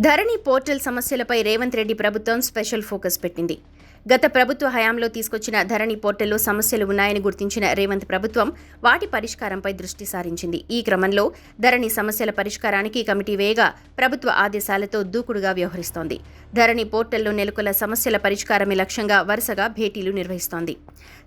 ధరణి portal సమస్యలపై రేవంత్ రెడ్డి ప్రభుత్వం special focus పెట్టింది. గత ప్రభుత్వ హయాంలో తీసుకొచ్చిన ధరణి పోర్టల్లో సమస్యలు ఉన్నాయని గుర్తించిన రేవంత్ ప్రభుత్వం వాటి పరిష్కారంపై దృష్టి సారించింది. ఈ క్రమంలో ధరణి సమస్యల పరిష్కారానికి కమిటీ వేయగా ప్రభుత్వ ఆదేశాలతో దూకుడుగా వ్యవహరిస్తోంది. ధరణి పోర్టల్లో నెలకొల సమస్యల పరిష్కారమే లక్ష్యంగా వరుసగా భేటీలు నిర్వహిస్తోంది.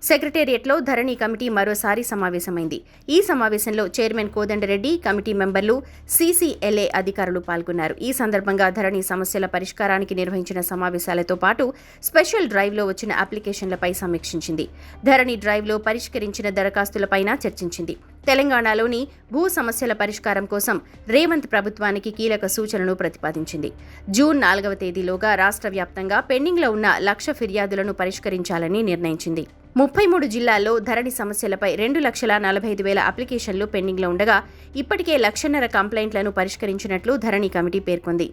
సెక్రటేరియట్లో ధరణి కమిటీ మరోసారి సమావేశమైంది. ఈ సమావేశంలో చైర్మన్ కోదండరెడ్డి కమిటీ మెంబర్లు సీసీఎల్ఏ అధికారులు పాల్గొన్నారు. ఈ సందర్భంగా ధరణి సమస్యల పరిష్కారానికి నిర్వహించిన సమావేశాలతో పాటు స్పెషల్ డ్రైవ్ డ్రైవ్లో వచ్చిన అప్లికేషన్లపై సమీక్షించింది. ధరణి డ్రైవ్లో పరిష్కరించిన దరఖాస్తులపైన చర్చించింది. తెలంగాణలోని భూ సమస్యల పరిష్కారం కోసం రేవంత్ ప్రభుత్వానికి కీలక సూచనను ప్రతిపాదించింది. జూన్ నాలుగవ తేదీలోగా రాష్ట్ర వ్యాప్తంగా పెండింగ్లో ఉన్న లక్ష ఫిర్యాదులను పరిష్కరించాలని నిర్ణయించింది. ముప్పై మూడు జిల్లాల్లో ధరణి సమస్యలపై రెండు లక్షల నలభై ఐదు వేల అప్లికేషన్లు పెండింగ్లో ఉండగా ఇప్పటికే లక్షన్నర కంప్లైంట్లను పరిష్కరించినట్లు ధరణి కమిటీ పేర్కొంది.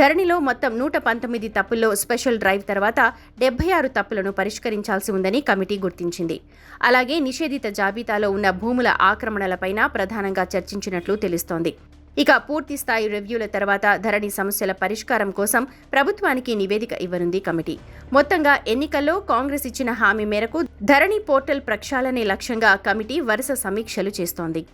ధరణిలో మొత్తం నూట పంతొమ్మిది తప్పుల్లో స్పెషల్ డ్రైవ్ తర్వాత డెబ్బై ఆరు తప్పులను పరిష్కరించాల్సి ఉందని కమిటీ గుర్తించింది. అలాగే నిషేధిత జాబితాలో ఉన్న భూముల ఆక్రమణలపైన ప్రధానంగా చర్చించినట్లు తెలుస్తోంది. ఇక పూర్తి స్థాయి రివ్యూల తర్వాత ధరణి సమస్యల పరిష్కారం కోసం ప్రభుత్వానికి నివేదిక ఇవ్వనుంది కమిటీ. మొత్తంగా ఎన్నికల్లో కాంగ్రెస్ ఇచ్చిన హామీ మేరకు ధరణి పోర్టల్ ప్రక్షాళనే లక్ష్యంగా కమిటీ వరుస సమీక్షలు చేస్తోంది.